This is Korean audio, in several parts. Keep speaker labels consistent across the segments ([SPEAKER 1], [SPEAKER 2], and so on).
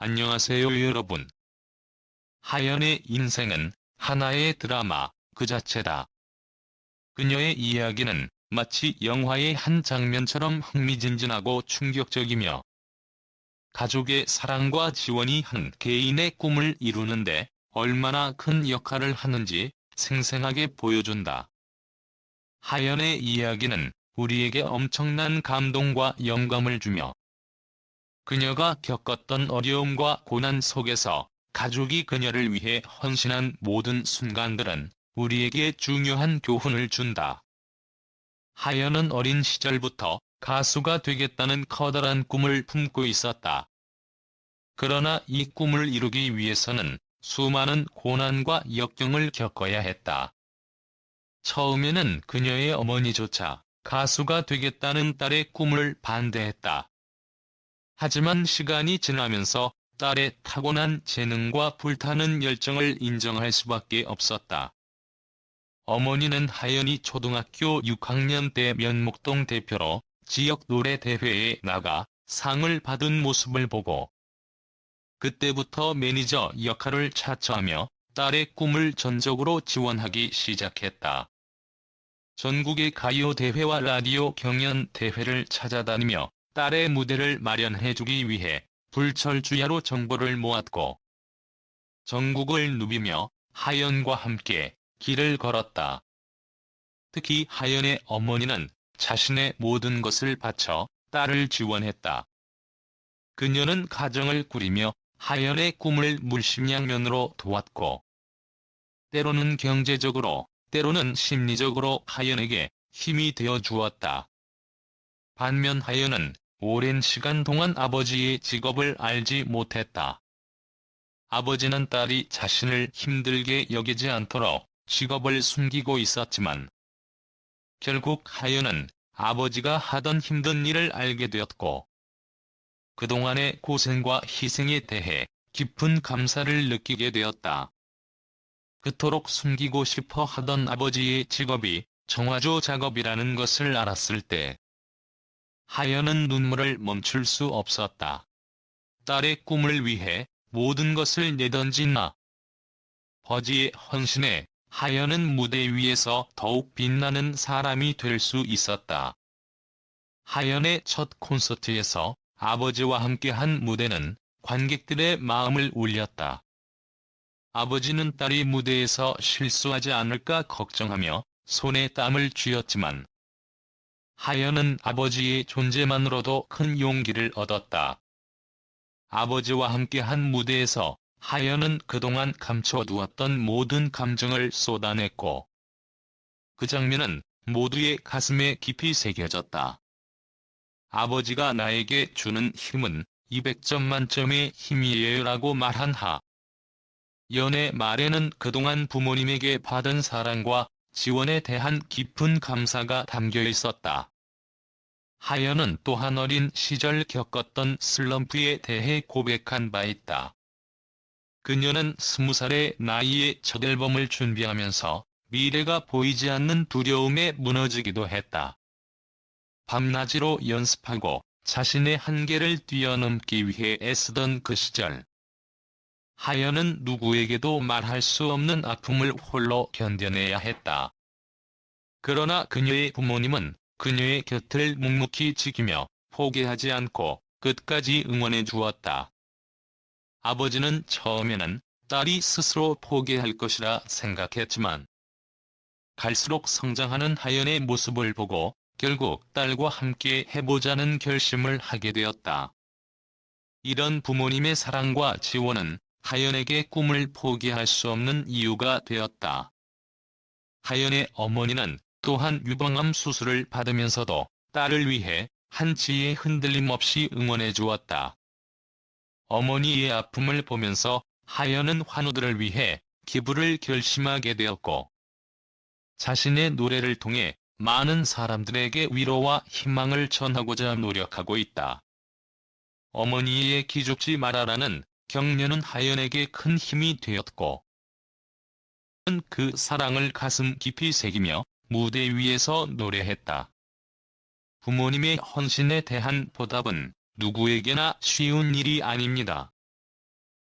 [SPEAKER 1] 안녕하세요 여러분. 하연의 인생은 하나의 드라마 그 자체다. 그녀의 이야기는 마치 영화의 한 장면처럼 흥미진진하고 충격적이며 가족의 사랑과 지원이 한 개인의 꿈을 이루는데 얼마나 큰 역할을 하는지 생생하게 보여준다. 하연의 이야기는 우리에게 엄청난 감동과 영감을 주며 그녀가 겪었던 어려움과 고난 속에서 가족이 그녀를 위해 헌신한 모든 순간들은 우리에게 중요한 교훈을 준다. 하연은 어린 시절부터 가수가 되겠다는 커다란 꿈을 품고 있었다. 그러나 이 꿈을 이루기 위해서는 수많은 고난과 역경을 겪어야 했다. 처음에는 그녀의 어머니조차 가수가 되겠다는 딸의 꿈을 반대했다. 하지만 시간이 지나면서 딸의 타고난 재능과 불타는 열정을 인정할 수밖에 없었다. 어머니는 하연이 초등학교 6학년 때 면목동 대표로 지역 노래 대회에 나가 상을 받은 모습을 보고 그때부터 매니저 역할을 차처하며 딸의 꿈을 전적으로 지원하기 시작했다. 전국의 가요 대회와 라디오 경연 대회를 찾아다니며 딸의 무대를 마련해주기 위해 불철주야로 정보를 모았고 전국을 누비며 하연과 함께 길을 걸었다. 특히 하연의 어머니는 자신의 모든 것을 바쳐 딸을 지원했다. 그녀는 가정을 꾸리며 하연의 꿈을 물심양면으로 도왔고 때로는 경제적으로 때로는 심리적으로 하연에게 힘이 되어 주었다. 반면 하연은 오랜 시간 동안 아버지의 직업을 알지 못했다. 아버지는 딸이 자신을 힘들게 여기지 않도록 직업을 숨기고 있었지만 결국 하연은 아버지가 하던 힘든 일을 알게 되었고 그동안의 고생과 희생에 대해 깊은 감사를 느끼게 되었다. 그토록 숨기고 싶어 하던 아버지의 직업이 정화조 작업이라는 것을 알았을 때 하연은 눈물을 멈출 수 없었다. 딸의 꿈을 위해 모든 것을 내던진 나. 버지의 헌신에 하연은 무대 위에서 더욱 빛나는 사람이 될 수 있었다. 하연의 첫 콘서트에서 아버지와 함께한 무대는 관객들의 마음을 울렸다. 아버지는 딸이 무대에서 실수하지 않을까 걱정하며 손에 땀을 쥐었지만 하연은 아버지의 존재만으로도 큰 용기를 얻었다. 아버지와 함께 한 무대에서 하연은 그동안 감춰두었던 모든 감정을 쏟아냈고 그 장면은 모두의 가슴에 깊이 새겨졌다. 아버지가 나에게 주는 힘은 200점 만점의 힘이에요 라고 말한 하. 연애 말에는 그동안 부모님에게 받은 사랑과 지원에 대한 깊은 감사가 담겨 있었다. 하연은 또한 어린 시절 겪었던 슬럼프에 대해 고백한 바 있다. 그녀는 스무 살의 나이에 첫 앨범을 준비하면서 미래가 보이지 않는 두려움에 무너지기도 했다. 밤낮으로 연습하고 자신의 한계를 뛰어넘기 위해 애쓰던 그 시절. 하연은 누구에게도 말할 수 없는 아픔을 홀로 견뎌내야 했다. 그러나 그녀의 부모님은 그녀의 곁을 묵묵히 지키며 포기하지 않고 끝까지 응원해 주었다. 아버지는 처음에는 딸이 스스로 포기할 것이라 생각했지만 갈수록 성장하는 하연의 모습을 보고 결국 딸과 함께 해보자는 결심을 하게 되었다. 이런 부모님의 사랑과 지원은 하연에게 꿈을 포기할 수 없는 이유가 되었다. 하연의 어머니는 또한 유방암 수술을 받으면서도 딸을 위해 한치의 흔들림 없이 응원해 주었다. 어머니의 아픔을 보면서 하연은 환우들을 위해 기부를 결심하게 되었고 자신의 노래를 통해 많은 사람들에게 위로와 희망을 전하고자 노력하고 있다. 어머니의 기죽지 말아라는 격려는 하연에게 큰 힘이 되었고 그 사랑을 가슴 깊이 새기며 무대 위에서 노래했다. 부모님의 헌신에 대한 보답은 누구에게나 쉬운 일이 아닙니다.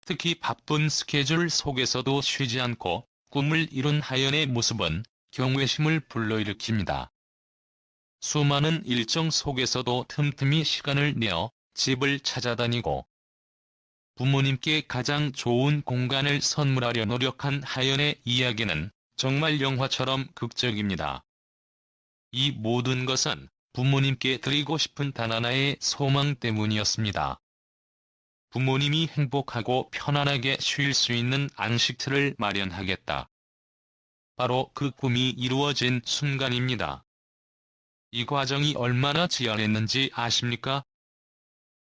[SPEAKER 1] 특히 바쁜 스케줄 속에서도 쉬지 않고 꿈을 이룬 하연의 모습은 경외심을 불러일으킵니다. 수많은 일정 속에서도 틈틈이 시간을 내어 집을 찾아다니고 부모님께 가장 좋은 공간을 선물하려 노력한 하연의 이야기는 정말 영화처럼 극적입니다. 이 모든 것은 부모님께 드리고 싶은 단 하나의 소망 때문이었습니다. 부모님이 행복하고 편안하게 쉴 수 있는 안식처를 마련하겠다. 바로 그 꿈이 이루어진 순간입니다. 이 과정이 얼마나 지연했는지 아십니까?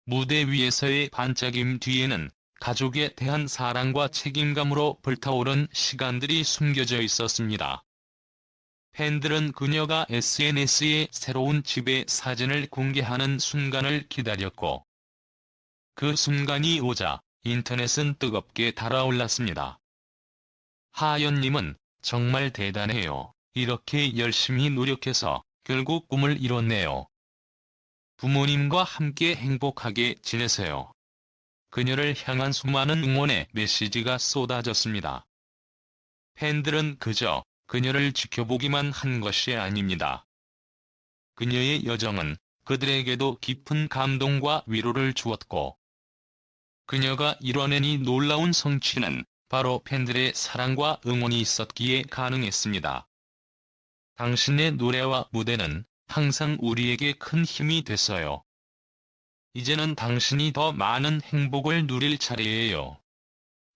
[SPEAKER 1] 무대 위에서의 반짝임 뒤에는 가족에 대한 사랑과 책임감으로 불타오른 시간들이 숨겨져 있었습니다. 팬들은 그녀가 SNS에 새로운 집의 사진을 공개하는 순간을 기다렸고, 그 순간이 오자 인터넷은 뜨겁게 달아올랐습니다. 하연님은 정말 대단해요. 이렇게 열심히 노력해서 결국 꿈을 이뤘네요. 부모님과 함께 행복하게 지내세요. 그녀를 향한 수많은 응원의 메시지가 쏟아졌습니다. 팬들은 그저 그녀를 지켜보기만 한 것이 아닙니다. 그녀의 여정은 그들에게도 깊은 감동과 위로를 주었고, 그녀가 이뤄낸 이 놀라운 성취는 바로 팬들의 사랑과 응원이 있었기에 가능했습니다. 당신의 노래와 무대는 항상 우리에게 큰 힘이 됐어요. 이제는 당신이 더 많은 행복을 누릴 차례예요.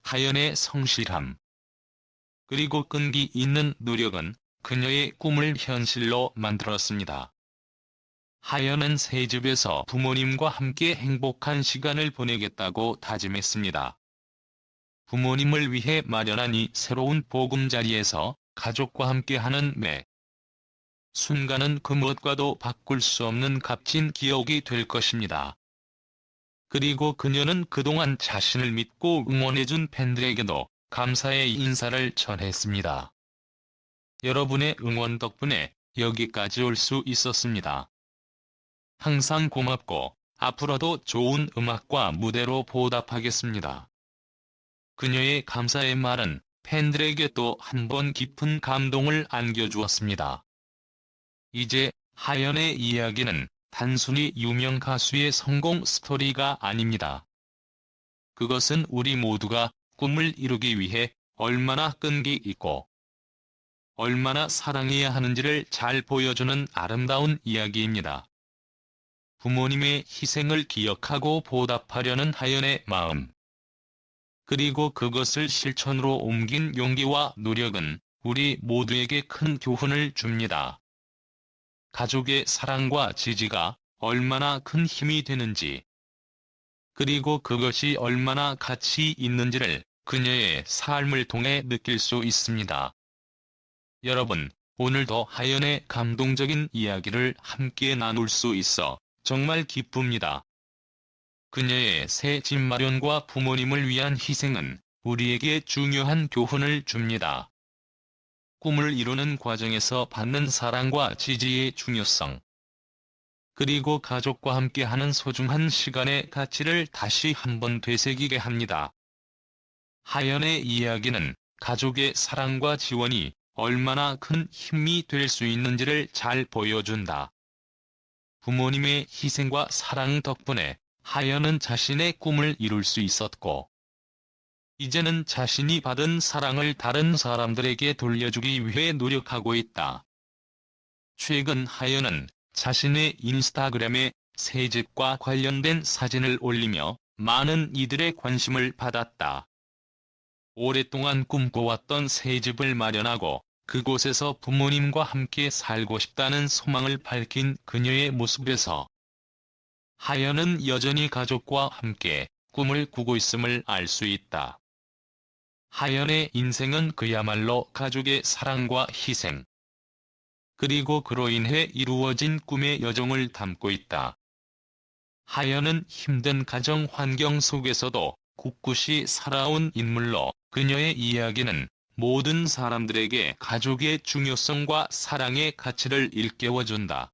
[SPEAKER 1] 하연의 성실함. 그리고 끈기 있는 노력은 그녀의 꿈을 현실로 만들었습니다. 하연은 새 집에서 부모님과 함께 행복한 시간을 보내겠다고 다짐했습니다. 부모님을 위해 마련한 이 새로운 보금자리에서 가족과 함께하는 매 순간은 그 무엇과도 바꿀 수 없는 값진 기억이 될 것입니다. 그리고 그녀는 그동안 자신을 믿고 응원해준 팬들에게도 감사의 인사를 전했습니다. 여러분의 응원 덕분에 여기까지 올 수 있었습니다. 항상 고맙고 앞으로도 좋은 음악과 무대로 보답하겠습니다. 그녀의 감사의 말은 팬들에게 또 한 번 깊은 감동을 안겨주었습니다. 이제 하연의 이야기는 단순히 유명 가수의 성공 스토리가 아닙니다. 그것은 우리 모두가 꿈을 이루기 위해 얼마나 끈기 있고 얼마나 사랑해야 하는지를 잘 보여주는 아름다운 이야기입니다. 부모님의 희생을 기억하고 보답하려는 하연의 마음. 그리고 그것을 실천으로 옮긴 용기와 노력은 우리 모두에게 큰 교훈을 줍니다. 가족의 사랑과 지지가 얼마나 큰 힘이 되는지, 그리고 그것이 얼마나 가치 있는지를 그녀의 삶을 통해 느낄 수 있습니다. 여러분, 오늘도 하연의 감동적인 이야기를 함께 나눌 수 있어 정말 기쁩니다. 그녀의 새 집 마련과 부모님을 위한 희생은 우리에게 중요한 교훈을 줍니다. 꿈을 이루는 과정에서 받는 사랑과 지지의 중요성, 그리고 가족과 함께하는 소중한 시간의 가치를 다시 한번 되새기게 합니다. 하연의 이야기는 가족의 사랑과 지원이 얼마나 큰 힘이 될 수 있는지를 잘 보여준다. 부모님의 희생과 사랑 덕분에 하연은 자신의 꿈을 이룰 수 있었고, 이제는 자신이 받은 사랑을 다른 사람들에게 돌려주기 위해 노력하고 있다. 최근 하연은 자신의 인스타그램에 새 집과 관련된 사진을 올리며 많은 이들의 관심을 받았다. 오랫동안 꿈꿔왔던 새 집을 마련하고 그곳에서 부모님과 함께 살고 싶다는 소망을 밝힌 그녀의 모습에서 하연은 여전히 가족과 함께 꿈을 꾸고 있음을 알 수 있다. 하연의 인생은 그야말로 가족의 사랑과 희생, 그리고 그로 인해 이루어진 꿈의 여정을 담고 있다. 하연은 힘든 가정 환경 속에서도 굳굳이 살아온 인물로 그녀의 이야기는 모든 사람들에게 가족의 중요성과 사랑의 가치를 일깨워준다.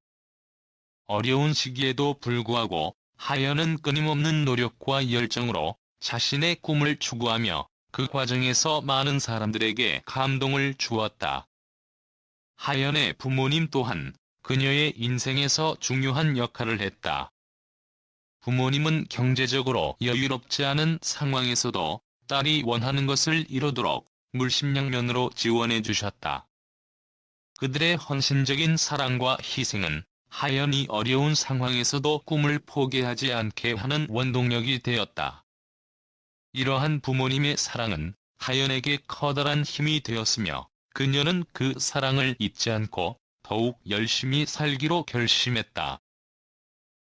[SPEAKER 1] 어려운 시기에도 불구하고 하연은 끊임없는 노력과 열정으로 자신의 꿈을 추구하며 그 과정에서 많은 사람들에게 감동을 주었다. 하연의 부모님 또한 그녀의 인생에서 중요한 역할을 했다. 부모님은 경제적으로 여유롭지 않은 상황에서도 딸이 원하는 것을 이루도록 물심양면으로 지원해 주셨다. 그들의 헌신적인 사랑과 희생은 하연이 어려운 상황에서도 꿈을 포기하지 않게 하는 원동력이 되었다. 이러한 부모님의 사랑은 하연에게 커다란 힘이 되었으며 그녀는 그 사랑을 잊지 않고 더욱 열심히 살기로 결심했다.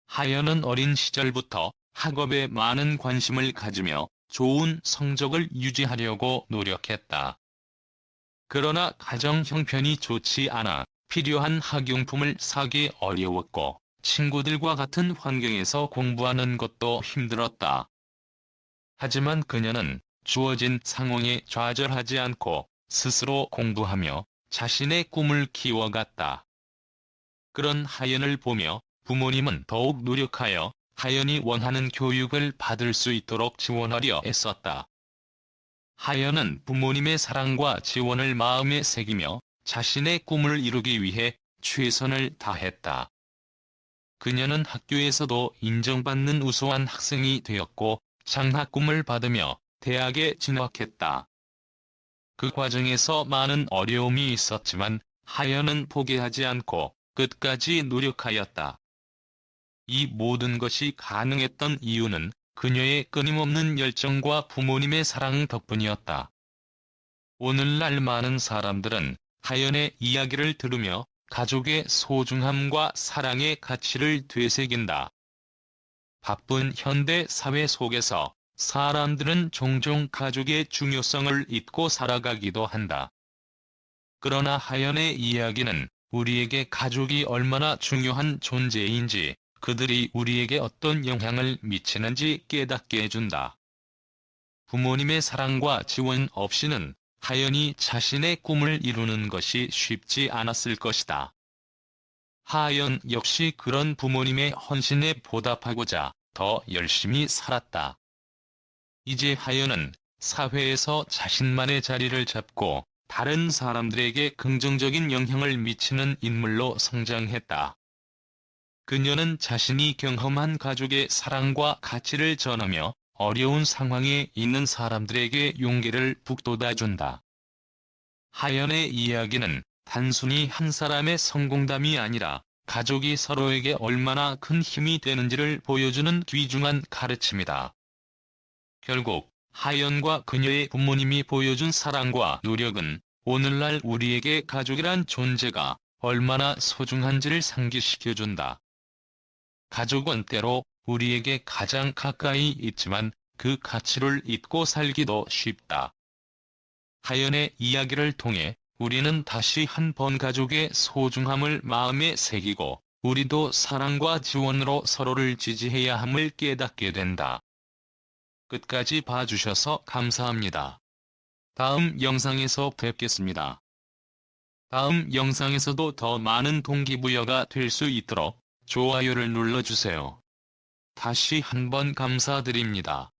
[SPEAKER 1] 하연은 어린 시절부터 학업에 많은 관심을 가지며 좋은 성적을 유지하려고 노력했다. 그러나 가정 형편이 좋지 않아 필요한 학용품을 사기 어려웠고 친구들과 같은 환경에서 공부하는 것도 힘들었다. 하지만 그녀는 주어진 상황에 좌절하지 않고 스스로 공부하며 자신의 꿈을 키워갔다. 그런 하연을 보며 부모님은 더욱 노력하여 하연이 원하는 교육을 받을 수 있도록 지원하려 애썼다. 하연은 부모님의 사랑과 지원을 마음에 새기며 자신의 꿈을 이루기 위해 최선을 다했다. 그녀는 학교에서도 인정받는 우수한 학생이 되었고 장학금을 받으며 대학에 진학했다. 그 과정에서 많은 어려움이 있었지만 하연은 포기하지 않고 끝까지 노력하였다. 이 모든 것이 가능했던 이유는 그녀의 끊임없는 열정과 부모님의 사랑 덕분이었다. 오늘날 많은 사람들은 하연의 이야기를 들으며 가족의 소중함과 사랑의 가치를 되새긴다. 바쁜 현대 사회 속에서 사람들은 종종 가족의 중요성을 잊고 살아가기도 한다. 그러나 하연의 이야기는 우리에게 가족이 얼마나 중요한 존재인지 그들이 우리에게 어떤 영향을 미치는지 깨닫게 해준다. 부모님의 사랑과 지원 없이는 하연이 자신의 꿈을 이루는 것이 쉽지 않았을 것이다. 하연 역시 그런 부모님의 헌신에 보답하고자 더 열심히 살았다. 이제 하연은 사회에서 자신만의 자리를 잡고 다른 사람들에게 긍정적인 영향을 미치는 인물로 성장했다. 그녀는 자신이 경험한 가족의 사랑과 가치를 전하며 어려운 상황에 있는 사람들에게 용기를 북돋아준다. 하연의 이야기는 단순히 한 사람의 성공담이 아니라 가족이 서로에게 얼마나 큰 힘이 되는지를 보여주는 귀중한 가르침이다. 결국 하연과 그녀의 부모님이 보여준 사랑과 노력은 오늘날 우리에게 가족이란 존재가 얼마나 소중한지를 상기시켜준다. 가족은 때로 우리에게 가장 가까이 있지만 그 가치를 잊고 살기도 쉽다. 하연의 이야기를 통해 우리는 다시 한 번 가족의 소중함을 마음에 새기고 우리도 사랑과 지원으로 서로를 지지해야 함을 깨닫게 된다. 끝까지 봐주셔서 감사합니다. 다음 영상에서 뵙겠습니다. 다음 영상에서도 더 많은 동기부여가 될 수 있도록 좋아요를 눌러주세요. 다시 한번 감사드립니다.